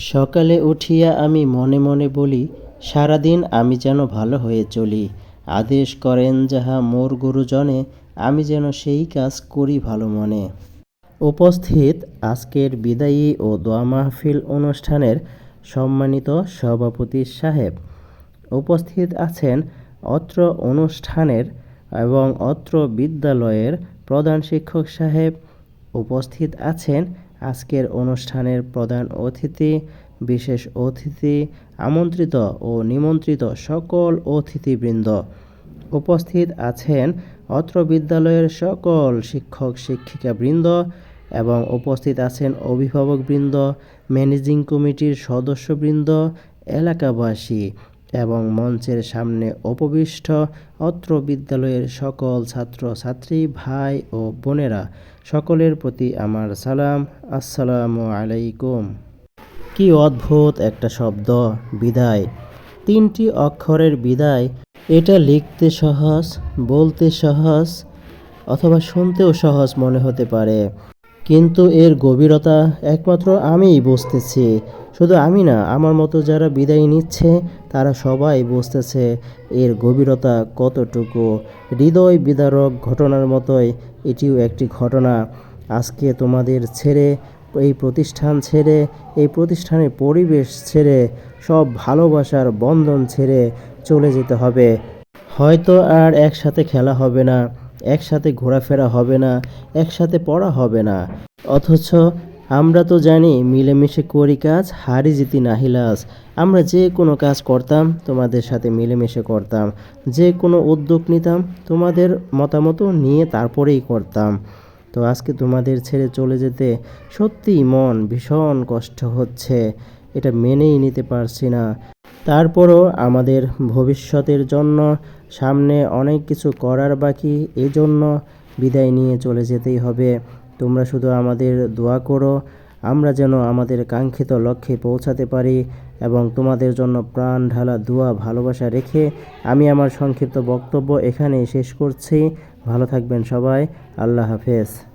সকালে উঠিয়া আমি মনে মনে বলি, সারাদিন আমি যেন ভালো হয়ে চলি। আদেশ করেন যাহা মোর গুরুজনে, আমি যেন সেই কাজ করি ভালো মনে। উপস্থিত আজকের বিদায়ী ও দোয়া মাহফিল অনুষ্ঠানের সম্মানিত সভাপতি সাহেব। উপস্থিত আছেন অত্র অনুষ্ঠানের এবং অত্র বিদ্যালয়ের প্রধান শিক্ষক সাহেব। উপস্থিত আছেন আজকের অনুষ্ঠানের প্রধান অতিথি, বিশেষ অতিথি, আমন্ত্রিত ও নিমন্ত্রিত সকল অতিথিবৃন্দ উপস্থিত আছেন অত্র বিদ্যালয়ের সকল শিক্ষক, শিক্ষিকাবৃন্দ এবং উপস্থিত আছেন অভিভাবকবৃন্দ, ম্যানেজিং কমিটির সদস্যবৃন্দ, এলাকাবাসী। এবং মঞ্চের সামনে উপবিষ্ট অত্র বিদ্যালয়ের সকল ছাত্র, ছাত্রী, ভাই ও বোনেরা, সকলের প্রতি আমার সালাম। আসসালামু আলাইকুম। কি অদ্ভুত একটা শব্দ, বিদায়। তিনটি অক্ষরের বিদায়, এটা লিখতে সহজ, বলতে সহজ, অথবা শুনতেও সহজ মনে হতে পারে। কিন্তু এর গভীরতা একমাত্র আমিই বুঝতেছি। শুধু আমি না, আমার মতো যারা বিদায় নিচ্ছে, তারা সবাই বুঝতেছে এর গভীরতা কতটুকু। হৃদয় বিদারক ঘটনার মতোই এটিও একটি ঘটনা। আজকে তোমাদের ছেড়ে, এই প্রতিষ্ঠান ছেড়ে, এই প্রতিষ্ঠানের পরিবেশ ছেড়ে, সব ভালোবাসার বন্ধন ছেড়ে চলে যেতে হবে। হয়তো আর একসাথে খেলা হবে না। একসাথে ঘোরাফেরা হবে না, একসাথে পড়া হবে না। অথচ আমরা তো জানি, মিলেমিশে করি কাজ, হারি জিতি নাহিলাস আমরা যে কোনো কাজ করতাম, তোমাদের সাথে মিলেমিশে করতাম। যে কোনো উদ্যোগ নিতাম, তোমাদের মতামত নিয়ে তারপরেই করতাম। তো আজকে তোমাদের ছেড়ে চলে যেতে সত্যিই মন ভীষণ কষ্ট হচ্ছে। এটা মেনেই নিতে পারছি না। তারপরও আমাদের ভবিষ্যতের জন্য সামনে অনেক কিছু করার বাকি, এজন্য বিদায় নিয়ে চলে যেতেই হবে। তোমরা শুধু আমাদের দোয়া করো, আমরা যেন আমাদের কাঙ্ক্ষিত লক্ষ্যে পৌঁছাতে পারি এবং তোমাদের জন্য প্রাণ ঢালা দোয়া, ভালোবাসা রেখে আমি আমার সংক্ষিপ্ত বক্তব্য এখানেই শেষ করছি। ভালো থাকবেন সবাই, আল্লাহ হাফেজ।